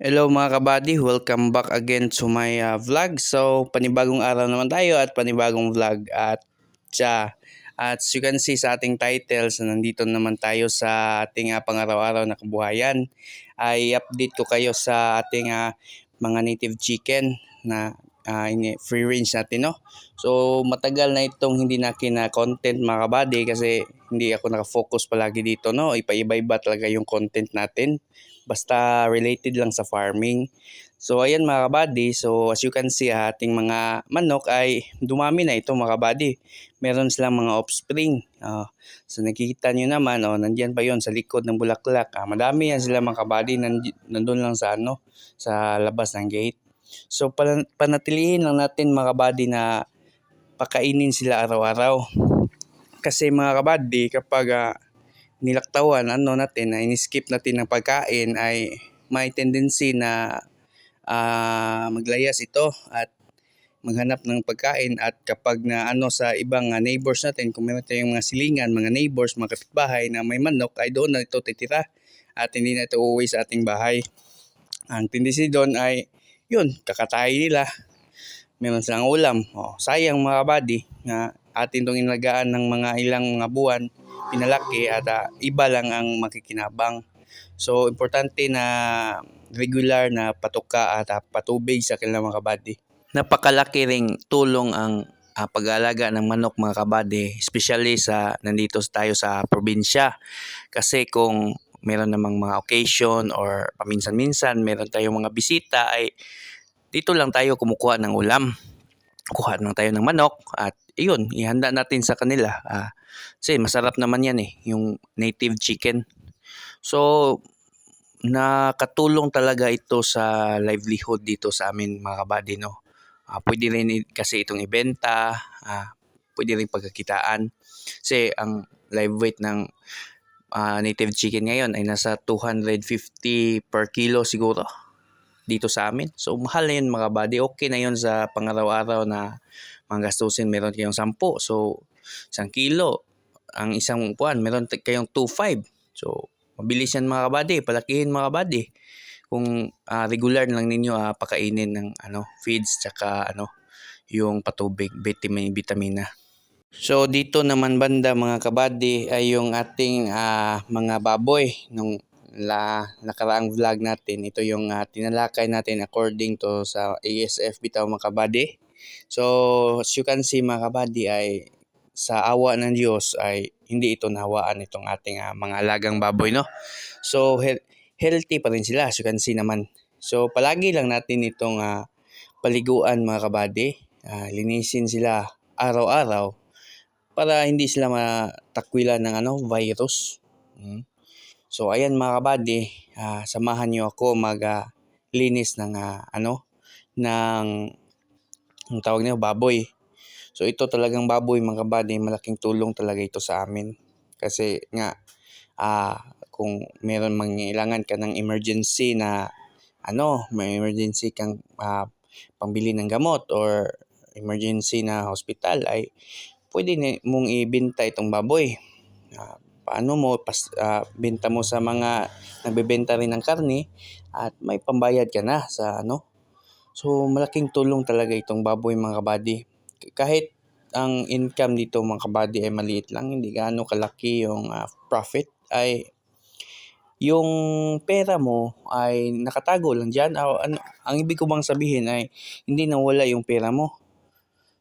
Hello mga kabady, welcome back again to my uh, vlog. So, panibagong araw naman tayo at panibagong vlog at siya. At you can see sa ating titles, nandito naman tayo sa ating uh, pangaraw-araw na kabuhayan. Ay update ko kayo sa ating uh, mga native chicken na uh, ini- free range natin, no? So, matagal na itong hindi na kina-content mga kabady kasi hindi ako nakafocus palagi dito, no? Ipa-iba-iba talaga yung content natin basta related lang sa farming. So ayan mga kabady, so as you can see ha, ating mga manok ay dumami na ito mga kabady. Meron silang mga offspring. Ah, so nakikita nyo naman, oh, nandyan pa yon sa likod ng bulaklak. Ah, madami yan sila mga kabady, nand- nandun lang sa ano, sa labas ng gate. So pan- panatilihin lang natin mga kabady na pakainin sila araw-araw. Kasi mga kabady, kapag ah, nilaktawan ano natin na in-skip natin ng pagkain ay may tendency na ah, maglayas ito at maghanap ng pagkain at kapag na ano sa ibang ah, neighbors natin kung meron tayong mga silingan, mga neighbors, mga kapitbahay na may manok ay doon na ito titira at hindi na ito uuwi sa ating bahay. Ang tendency doon ay yun, kakatay nila. Meron silang ulam. Oh, sayang mga kabady na atin itong inalagaan ng mga ilang mga buwan pinalaki at ah, iba lang ang makikinabang. So, importante na regular na patuka at ah, patubig sa kanilang mga kabady. Napakalaki ring tulong ang ah, pag-aalaga ng manok mga kabady, especially sa nandito tayo sa probinsya. Kasi kung meron namang mga occasion or paminsan-minsan meron tayong mga bisita ay dito lang tayo kumukuha ng ulam. Kuha lang tayo ng manok at iyon, ihanda natin sa kanila. Ah, kasi masarap naman yan eh, yung native chicken. So, nakatulong talaga ito sa livelihood dito sa amin mga kabady, no? Ah, pwede rin kasi itong ibenta, ah, pwede rin pagkakitaan. Kasi ang live weight ng ah, native chicken ngayon ay nasa 250 per kilo siguro dito sa amin. So, mahal na yun mga kabady. Okay na yun sa pangaraw-araw na mga gastusin. Meron kayong 10. So, isang kilo. Ang isang buwan, meron kayong 2.5. So, mabilis yan mga kabady. Palakihin mga kabady. Kung ah, regular lang ninyo ah, pakainin ng ano, feeds tsaka ano, yung patubig, vitamin, vitamina. So, dito naman banda mga kabady ay yung ating ah, mga baboy nung la nakaraang vlog natin. Ito yung ah, tinalakay natin according to sa ASF bitaw mga kabady. So, as you can see mga kabady ay sa awa ng Diyos ay hindi ito nahawaan itong ating ah, mga alagang baboy, no? So, he- healthy pa rin sila, as you can see naman. So, palagi lang natin itong ah, paliguan mga kabady. Ah, linisin sila araw-araw para hindi sila matakwilan ng ano, virus. Mm. So, ayan mga kabady, ah, samahan niyo ako mag ah, linis ng ah, ano, ng ang tawag niyo baboy. So ito talagang baboy mga kabady, malaking tulong talaga ito sa amin. Kasi nga ah kung meron mangailangan ka ng emergency na ano, may emergency kang ah, pambili ng gamot or emergency na hospital ay pwede mong ibenta itong baboy. Ah, paano mo pas, ah, benta mo sa mga nagbebenta rin ng karne at may pambayad ka na sa ano. So malaking tulong talaga itong baboy mga kabady. Kahit ang income dito mga kabady ay maliit lang, hindi gaano kalaki yung ah, profit ay yung pera mo ay nakatago lang dyan. Ah, ano, ang ibig ko bang sabihin ay hindi nawala yung pera mo.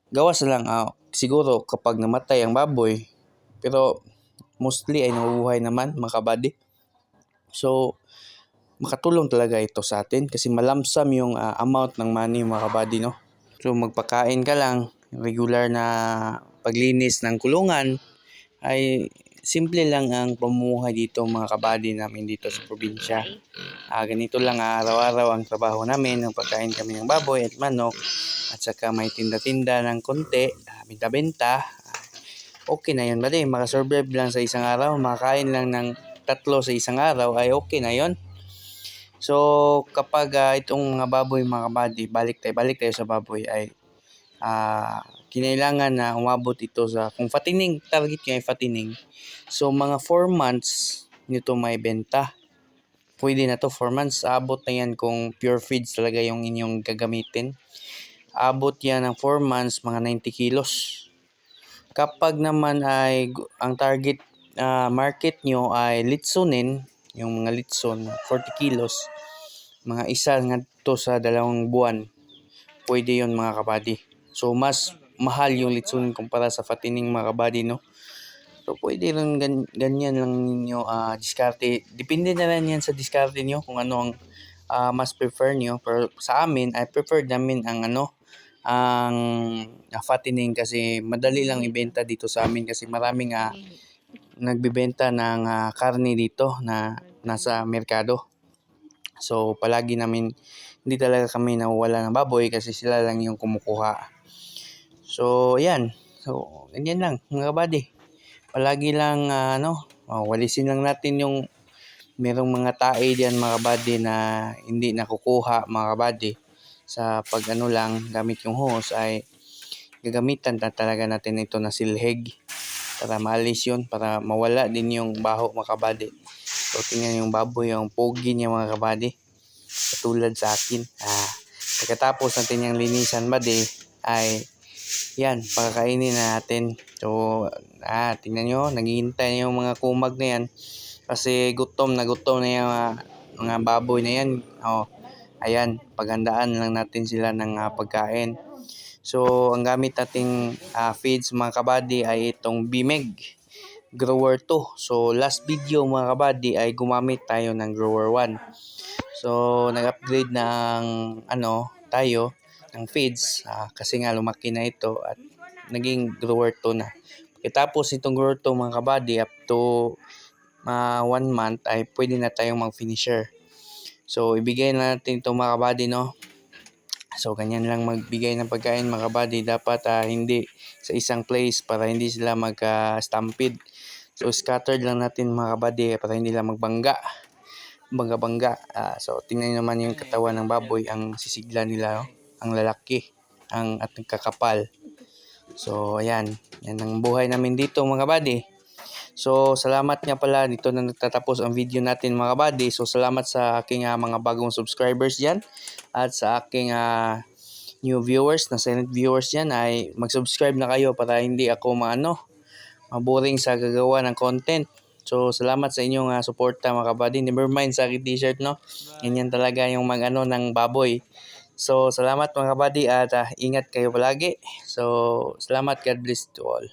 Gawas lang, ah, siguro kapag namatay ang baboy, pero mostly ay nabubuhay naman mga kabady. So, makatulong talaga ito sa atin kasi malamsam yung ah, amount ng money mga kabady, no? So, magpakain ka lang, regular na paglinis ng kulungan, ay simple lang ang pamumuhay dito mga kabady namin dito sa probinsya. Ah, ganito lang ah, araw-araw ang trabaho namin, ng pagkain kami ng baboy at manok, at saka may tinda-tinda ng konti, ah, benta-benta. Okay na yun, bali, makasurvive lang sa isang araw, makakain lang ng tatlo sa isang araw, ay okay na yon. So, kapag ah, itong mga baboy, mga kabady, balik tayo, balik tayo sa baboy, ay ah kinailangan na umabot ito sa, kung fatining, target nyo ay fatining, so mga 4 months nito may benta. pwede na to 4 months. Abot na yan kung pure feeds talaga yung inyong gagamitin. Abot yan ng 4 months, mga 90 kilos. Kapag naman ay ang target ah, market nyo ay litsunin, yung mga litson, 40 kilos, mga isa nga to sa dalawang buwan, pwede yon mga kabady. So, mas mahal yung litsunin kumpara sa fattening mga kabady, no? So, pwede rin gan- ganyan lang ninyo ah, diskarte. Depende na lang yan sa diskarte nyo kung ano ang ah, mas prefer nyo. Pero sa amin, I prefer namin ang ano, ang ah, fattening kasi madali lang ibenta dito sa amin kasi maraming ah, nagbibenta ng ah, karne dito na nasa merkado. So, palagi namin, hindi talaga kami nawawala ng baboy kasi sila lang yung kumukuha. So, yan. So, ganyan lang, mga kabady. Palagi lang, ah, ano, oh, walisin lang natin yung merong mga tae diyan mga kabady na hindi nakukuha mga kabady sa pag ano lang gamit yung hose ay gagamitan na talaga natin ito na silhig para maalis yun para mawala din yung baho mga kabady so tingnan yung baboy yung pogi niya mga kabady katulad sa akin ah, pagkatapos natin yung linisan bade ay yan pakakainin na natin. So ah, tingnan nyo naghihintay na yung mga kumag na yan. Kasi gutom na gutom na yung mga, mga baboy na yan. Oh, ayan paghandaan lang natin sila ng ah, pagkain. So, ang gamit nating ah, feeds mga kabady ay itong Bimeg Grower 2. So, last video mga kabady ay gumamit tayo ng Grower 1. So, nag-upgrade na ano, tayo ng feeds ah, kasi nga lumaki na ito at naging Grower 2 na. Tapos itong Grower 2 mga kabady up to ah, one month ay pwede na tayong mag-finisher. So, ibigay na natin ito mga kabady, no? So, ganyan lang magbigay ng pagkain mga kabady. Dapat ah, hindi sa isang place para hindi sila mag-stampede. so, scattered lang natin mga kabady para hindi lang magbangga. Bangga-bangga. Ah, so, tingnan naman yung katawan ng baboy. Ang sisigla nila, oh. Ang lalaki. Ang, at nagkakapal. So, ayan. Yan ang buhay namin dito mga kabady. So, salamat nga pala. Dito na nagtatapos ang video natin mga kabady. So, salamat sa aking ah, mga bagong subscribers dyan. At sa aking ah, new viewers, na silent viewers dyan, ay mag-subscribe na kayo para hindi ako maano, maboring sa gagawa ng content. So, salamat sa inyong uh, suporta mga kabady. Never mind sa aking t-shirt, no? Ganyan talaga yung mag-ano ng baboy. So, salamat mga kabady at ah, ingat kayo palagi. So, salamat. God bless to all.